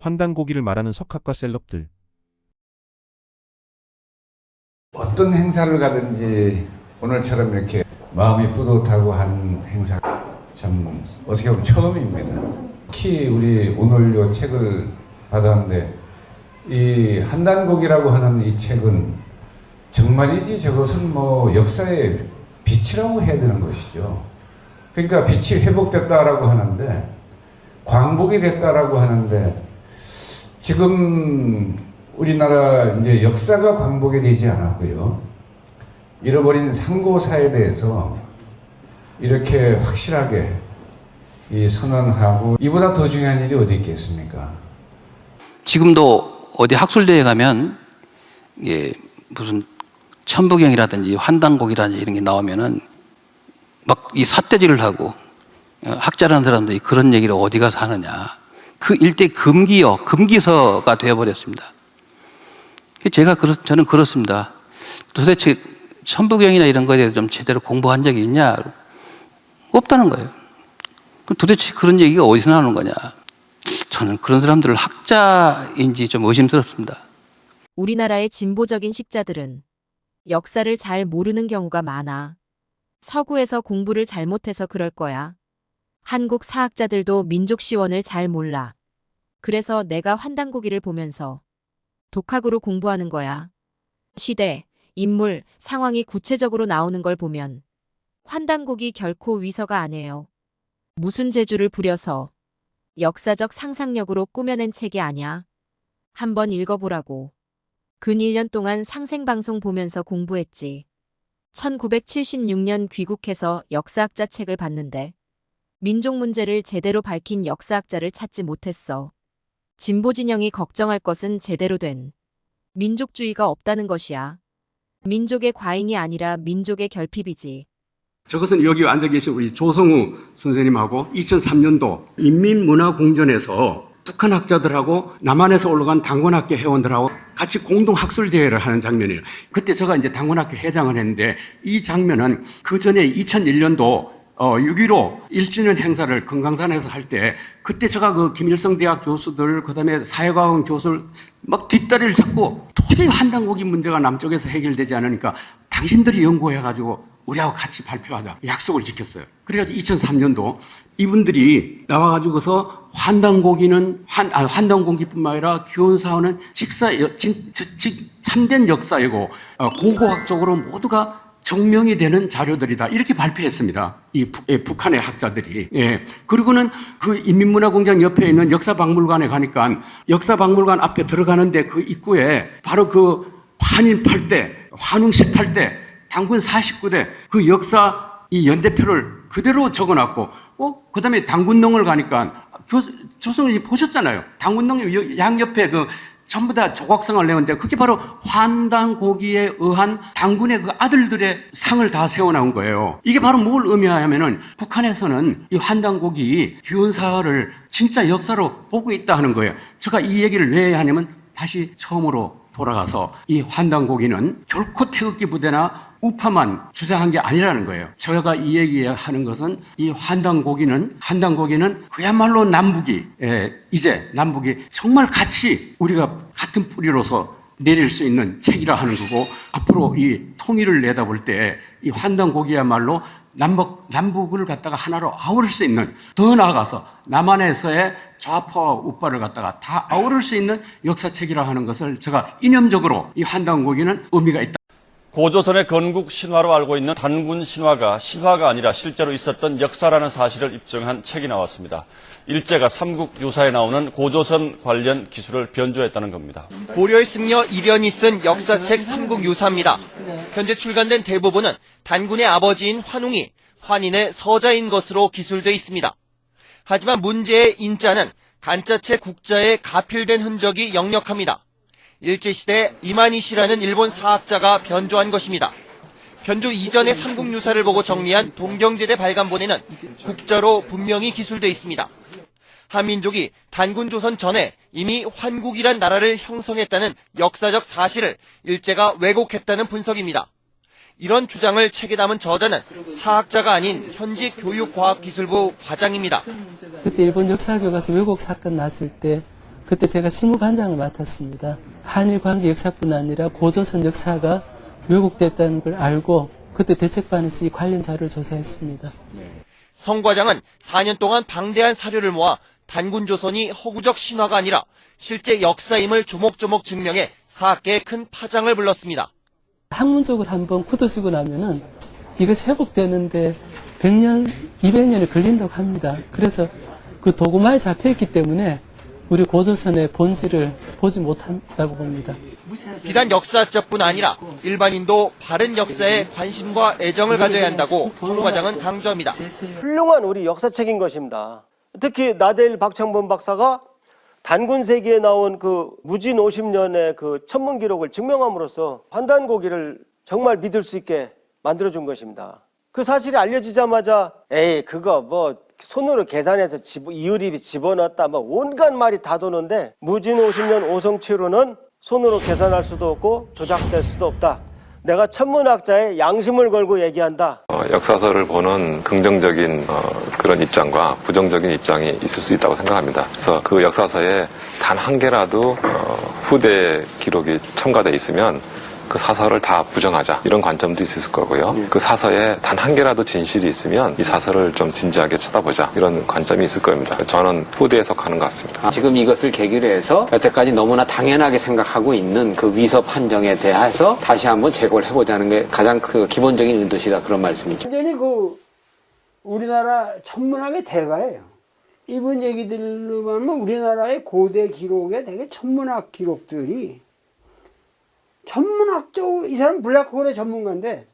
환단고기를 말하는 석학과 셀럽들. 어떤 행사를 가든지 오늘처럼 이렇게 마음이 뿌듯하고 한 행사 참 어떻게 보면 처음입니다. 특히 우리 오늘 요 책을 받았는데 이 한단곡이라고 하는 이 책은 정말이지 저것은 뭐 역사의 빛이라고 해야 되는 것이죠. 그러니까 빛이 회복됐다라고 하는데 광복이 됐다라고 하는데 지금 우리나라 이제 역사가 광복이 되지 않았고요. 잃어버린 상고사에 대해서 이렇게 확실하게 이 선언하고 이보다 더 중요한 일이 어디 있겠습니까? 지금도 어디 학술대회 가면 예, 무슨 천부경이라든지 환단곡이라든지 이런 게 나오면은 막 이 삿대질을 하고 어, 학자라는 사람들이 그런 얘기를 어디 가서 하느냐. 그 일대 금기어, 금기서가 되어버렸습니다. 제가 그렇, 저는 그렇습니다. 도대체 천부경이나 이런 거에 대해서 좀 제대로 공부한 적이 있냐? 없다는 거예요. 그럼 도대체 그런 얘기가 어디서 나오는 거냐? 저는 그런 사람들을 학자인지 좀 의심스럽습니다. 우리나라의 진보적인 식자들은 역사를 잘 모르는 경우가 많아. 서구에서 공부를 잘못해서 그럴 거야. 한국 사학자들도 민족 시원을 잘 몰라. 그래서 내가 환단고기를 보면서 독학으로 공부하는 거야. 시대, 인물, 상황이 구체적으로 나오는 걸 보면 환단곡이 결코 위서가 아니에요. 무슨 재주를 부려서 역사적 상상력으로 꾸며낸 책이 아니야. 한번 읽어보라고. 근 1년 동안 상생방송 보면서 공부했지. 1976년 귀국해서 역사학자 책을 봤는데 민족 문제를 제대로 밝힌 역사학자를 찾지 못했어. 진보 진영이 걱정할 것은 제대로 된 민족주의가 없다는 것이야. 민족의 과잉이 아니라 민족의 결핍이지. 저것은 여기 앉아 계신 우리 조성우 선생님하고 2003년도 인민문화공전에서 북한 학자들하고 남한에서 올라간 당원학교 회원들하고 같이 공동 학술 대회를 하는 장면이에요. 그때 제가 이제 당원학교 회장을 했는데 이 장면은 그 전에 2001년도 어, 6.15 1주년 행사를 금강산에서 할 때, 그때 제가 그 김일성 대학 교수들, 그 다음에 사회과학 교수를 막 뒷다리를 잡고 도저히 한당고기 문제가 남쪽에서 해결되지 않으니까 당신들이 연구해 가지고 우리하고 같이 발표하자 약속을 지켰어요. 그래가지고 2003년도 이분들이 나와가지고서 환단고기는 환, 아, 환단고기뿐만 아니라 기원사원은 직사, 진, 즉, 즉, 참된 역사이고 어, 고고학적으로 모두가 증명이 되는 자료들이다. 이렇게 발표했습니다. 이 북, 예, 북한의 학자들이. 예. 그리고는 그 인민문화공장 옆에 있는 역사박물관에 가니까 역사박물관 앞에 들어가는데 그 입구에 바로 그 환인 8대, 환웅 18대, 당군 49대 그 역사 이 연대표를 그대로 적어놨고, 어? 그 다음에 당군동을 가니까 교, 조성이 보셨잖아요. 당군동 양옆에 그 전부 다 조각상을 내었는데 그게 바로 환단고기에 의한 당군의 그 아들들의 상을 다 세워놓은 거예요. 이게 바로 뭘 의미하냐면은 북한에서는 이 환단고기 귀운사를 진짜 역사로 보고 있다 하는 거예요. 제가 이 얘기를 왜 하냐면 다시 처음으로 돌아가서 이 환단고기는 결코 태극기 부대나 우파만 주장한 게 아니라는 거예요. 제가 이 얘기하는 것은 이 환단 고기는 환단 고기는 그야말로 남북이 예, 이제 남북이 정말 같이 우리가 같은 뿌리로서 내릴 수 있는 책이라 하는 거고 앞으로 이 통일을 내다볼 때 이 환단 고기야말로 남북 남북을 갖다가 하나로 아우를 수 있는 더 나아가서 남한에서의 좌파와 우파를 갖다가 다 아우를 수 있는 역사책이라 하는 것을 제가 이념적으로 이 환단 고기는 의미가 있다. 고조선의 건국 신화로 알고 있는 단군 신화가 신화가 아니라 실제로 있었던 역사라는 사실을 입증한 책이 나왔습니다. 일제가 삼국 유사에 나오는 고조선 관련 기술을 변조했다는 겁니다. 고려의 승려 이련이 쓴 역사책 삼국 유사입니다. 현재 출간된 대부분은 단군의 아버지인 환웅이 환인의 서자인 것으로 기술돼 있습니다. 하지만 문제의 인자는 간자체 국자에 가필된 흔적이 역력합니다. 일제시대 이만희 씨라는 일본 사학자가 변조한 것입니다. 변조 이전의 삼국유사를 보고 정리한 동경제대 발간본에는 국자로 분명히 기술돼 있습니다. 한민족이 단군 조선 전에 이미 환국이란 나라를 형성했다는 역사적 사실을 일제가 왜곡했다는 분석입니다. 이런 주장을 책에 담은 저자는 사학자가 아닌 현직 교육과학기술부 과장입니다. 그때 일본 역사학교 가서 왜곡 사건 났을 때 그때 제가 실무반장을 맡았습니다. 한일 관계 역사뿐 아니라 고조선 역사가 왜곡됐다는 걸 알고 그때 대책반에서 이 관련 자료를 조사했습니다. 성 과장은 4년 동안 방대한 사료를 모아 단군 조선이 허구적 신화가 아니라 실제 역사임을 조목조목 증명해 사학계에 큰 파장을 불렀습니다. 학문적으로 한번 굳어지고 나면은 이것이 회복되는데 100년, 200년이 걸린다고 합니다. 그래서 그 도구마에 잡혀있기 때문에 우리 고조선의 본질을 보지 못한다고 봅니다. 비단 역사적뿐 아니라 일반인도 바른 역사에 관심과 애정을 가져야 한다고 성 과장은 강조합니다. 훌륭한 우리 역사책인 것입니다. 특히 나대일 박창범 박사가 단군 세기에 나온 그 무진 50년의 그 천문 기록을 증명함으로써 환단 고기를 정말 믿을 수 있게 만들어준 것입니다. 그 사실이 알려지자마자 에이 그거 뭐 손으로 계산해서 집, 이유립이 집어넣었다 뭐 온갖 말이 다 도는데 무진 50년 오성치로는 손으로 계산할 수도 없고 조작될 수도 없다. 내가 천문학자의 양심을 걸고 얘기한다. 어, 역사서를 보는 긍정적인 어, 그런 입장과 부정적인 입장이 있을 수 있다고 생각합니다. 그래서 그 역사서에 단 한 개라도 어, 후대 기록이 첨가돼 있으면 그 사설을 다 부정하자 이런 관점도 있을 거고요. 그 사서에 단 한 개라도 진실이 있으면 이 사설을 좀 진지하게 쳐다보자 이런 관점이 있을 겁니다. 저는 후대에 속하는 것 같습니다. 지금 이것을 계기로 해서 여태까지 너무나 당연하게 생각하고 있는 그 위서 판정에 대해서 다시 한번 재고를 해보자는 게 가장 그 기본적인 의도시다 그런 말씀이죠. 완전히 그 우리나라 천문학의 대가예요. 이분 얘기들로 보면 우리나라의 고대 기록에 되게 천문학 기록들이 천문학적으로 이 사람 블랙홀의 전문가인데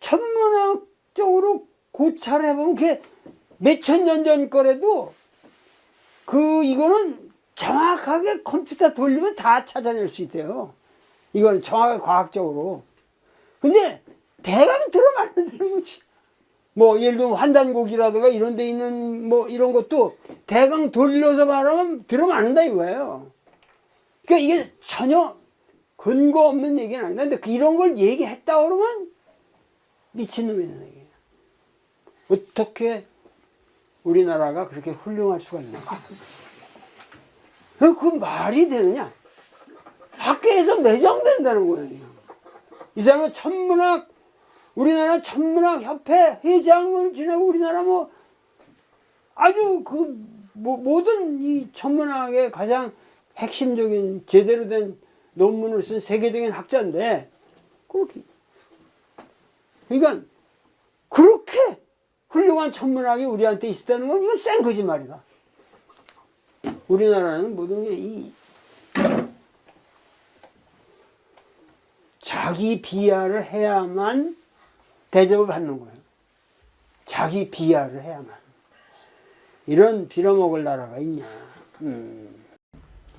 천문학적으로 고찰해 보면 그게 몇천 년 전 거라도 그 이거는 정확하게 컴퓨터 돌리면 다 찾아낼 수 있대요. 이건 정확하게 과학적으로. 근데 대강 들어맞는다는 거지. 뭐 예를 들면 환단곡이라든가 이런 데 있는 뭐 이런 것도 대강 돌려서 말하면 들어맞는다 이거예요. 그러니까 이게 전혀 근거 없는 얘기는 아니다. 근데 그 이런 걸 얘기했다 그러면 미친놈이라는 얘기예요. 어떻게 우리나라가 그렇게 훌륭할 수가 있는가? 그 말이 되느냐? 학교에서 매장된다는 거예요. 이 사람은 천문학, 우리나라 천문학 협회 회장을 지내고 우리나라 뭐 아주 그 뭐, 모든 이 천문학의 가장 핵심적인 제대로 된 논문을 쓴 세계적인 학자인데 그렇게 그러니까 그렇게 훌륭한 천문학이 우리한테 있었다는 건 이건 쌩 거짓말이다. 우리나라는 모든 게 이 자기 비하를 해야만 대접을 받는 거예요. 자기 비하를 해야만. 이런 빌어먹을 나라가 있냐. 음.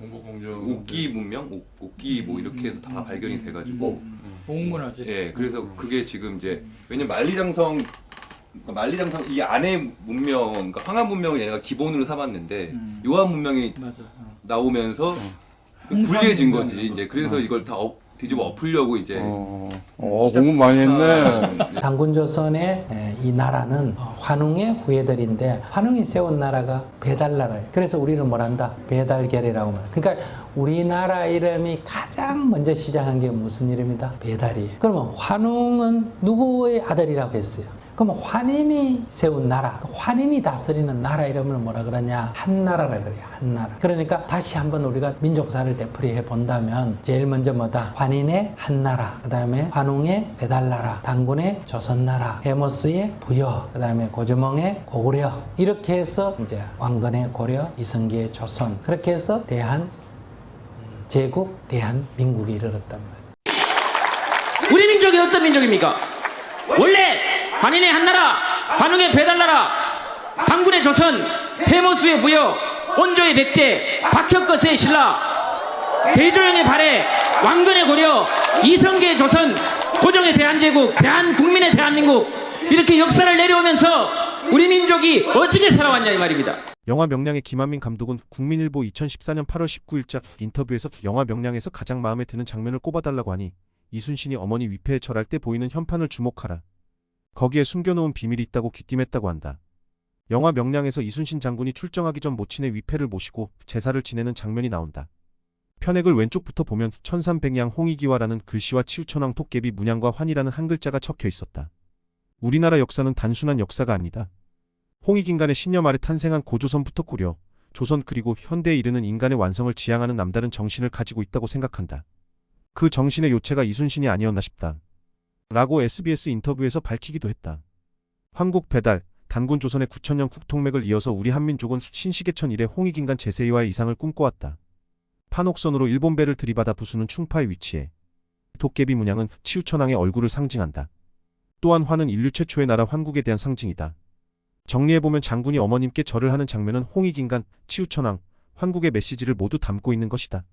옥기 문명, 옥, 옥기 뭐 이렇게 해서 다 발견이 돼가지고 보문화재. 예, 그래서 그게 지금 이제 왜냐면 만리장성 그러니까 만리장성 이 안에 문명, 그러니까 황한 문명을 얘네가 기본으로 삼았는데 음. 요한 문명이 맞아. 어. 나오면서 홍산 불리해진 문명 거지. 이제 거. 그래서 어. 이걸 다 엎, 뒤집어 엎으려고 이제 어, 어 공부 많이 했네. 단군조선의 이 나라는 환웅의 후예들인데 환웅이 세운 나라가 배달나라예요. 그래서 우리는 뭘한다? 배달계례라고 말. 그러니까 우리나라 이름이 가장 먼저 시작한 게 무슨 이름이다? 배달이에요. 그러면 환웅은 누구의 아들이라고 했어요? 그러면 환인이 세운 나라, 그 환인이 다스리는 나라 이름을 뭐라 그러냐? 한나라라 그래요. 한나라. 그러니까 다시 한번 우리가 민족사를 되풀이해 본다면 제일 먼저 뭐다? 환인의 한나라, 그 다음에 환웅의 배달나라, 단군의 조선나라, 헤모스의 부여, 그 다음에 고조몽의 고구려 이렇게 해서 이제 왕건의 고려, 이성기의 조선 그렇게 해서 대한 제국 대한민국이 이르렀단 말이에요. 우리 민족이 어떤 민족입니까? 원래 환인의 한나라, 환웅의 배달나라, 당군의 조선, 해모수의 부여, 온조의 백제, 박혁거스의 신라, 대조영의 발해, 왕건의 고려, 이성계의 조선, 고종의 대한제국, 대한국민의 대한민국 이렇게 역사를 내려오면서 우리 민족이 어떻게 살아왔냐 이 말입니다. 영화 명량의 김한민 감독은 국민일보 2014년 8월 19일자 인터뷰에서 영화 명량에서 가장 마음에 드는 장면을 꼽아달라고 하니 이순신이 어머니 위패에 절할 때 보이는 현판을 주목하라. 거기에 숨겨놓은 비밀이 있다고 귀띔했다고 한다. 영화 명량에서 이순신 장군이 출정하기 전 모친의 위패를 모시고 제사를 지내는 장면이 나온다. 편액을 왼쪽부터 보면 천삼백양 홍익이와라는 글씨와 치우천왕 토깨비 문양과 환이라는 한 글자가 적혀 있었다. 우리나라 역사는 단순한 역사가 아니다. 홍익인간의 신념 아래 탄생한 고조선부터 고려, 조선 그리고 현대에 이르는 인간의 완성을 지향하는 남다른 정신을 가지고 있다고 생각한다. 그 정신의 요체가 이순신이 아니었나 싶다. 라고 SBS 인터뷰에서 밝히기도 했다. 황국 배달, 단군 조선의 9천년 국통맥을 이어서 우리 한민족은 신시계천 이래 홍익인간 제세이와의 이상을 꿈꿔왔다. 판옥선으로 일본 배를 들이받아 부수는 충파의 위치에 도깨비 문양은 치우천왕의 얼굴을 상징한다. 또한 환은 인류 최초의 나라 환국에 대한 상징이다. 정리해보면 장군이 어머님께 절을 하는 장면은 홍익인간, 치우천왕, 환국의 메시지를 모두 담고 있는 것이다.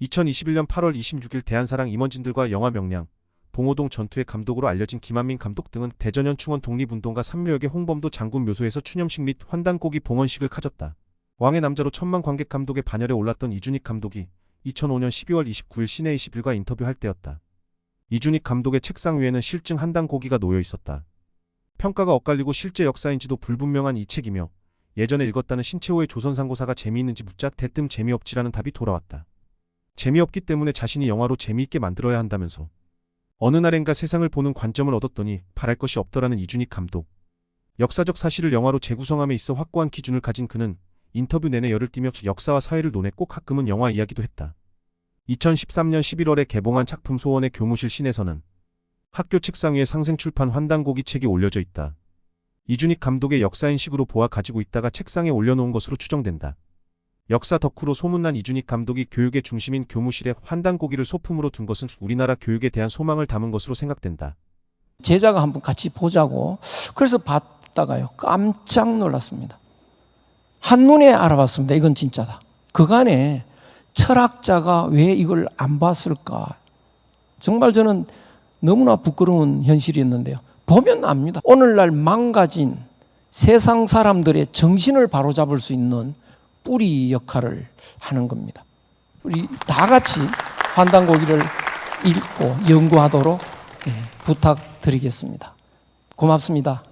2021년 8월 26일 대한사랑 임원진들과 영화 명량, 봉오동 전투의 감독으로 알려진 김한민 감독 등은 대전 현 충원 독립운동가 삼묘역의 홍범도 장군 묘소에서 추념식 및 환단고기 봉헌식을 가졌다. 왕의 남자로 천만 관객 감독의 반열에 올랐던 이준익 감독이 2005년 12월 29일 시내 21과 인터뷰할 때였다. 이준익 감독의 책상 위에는 실증 한당 고기가 놓여 있었다. 평가가 엇갈리고 실제 역사인지도 불분명한 이 책이며 예전에 읽었다는 신채호의 조선상고사가 재미있는지 묻자 대뜸 재미없지라는 답이 돌아왔다. 재미없기 때문에 자신이 영화로 재미있게 만들어야 한다면서 어느 날엔가 세상을 보는 관점을 얻었더니 바랄 것이 없더라는 이준익 감독. 역사적 사실을 영화로 재구성함에 있어 확고한 기준을 가진 그는 인터뷰 내내 열을 띠며 역사와 사회를 논했고 가끔은 영화 이야기도 했다. 2013년 11월에 개봉한 작품 소원의 교무실 신에서는 학교 책상 위에 상생 출판 환단고기 책이 올려져 있다. 이준익 감독의 역사인식으로 보아 가지고 있다가 책상에 올려놓은 것으로 추정된다. 역사 덕후로 소문난 이준익 감독이 교육의 중심인 교무실에 환단고기를 소품으로 둔 것은 우리나라 교육에 대한 소망을 담은 것으로 생각된다. 제자가 한번 같이 보자고 그래서 봤다가요 깜짝 놀랐습니다. 한눈에 알아봤습니다. 이건 진짜다. 그간에 철학자가 왜 이걸 안 봤을까? 정말 저는 너무나 부끄러운 현실이었는데요. 보면 압니다. 오늘날 망가진 세상 사람들의 정신을 바로잡을 수 있는 뿌리 역할을 하는 겁니다. 우리 다 같이 환단고기를 읽고 연구하도록 예, 부탁드리겠습니다. 고맙습니다.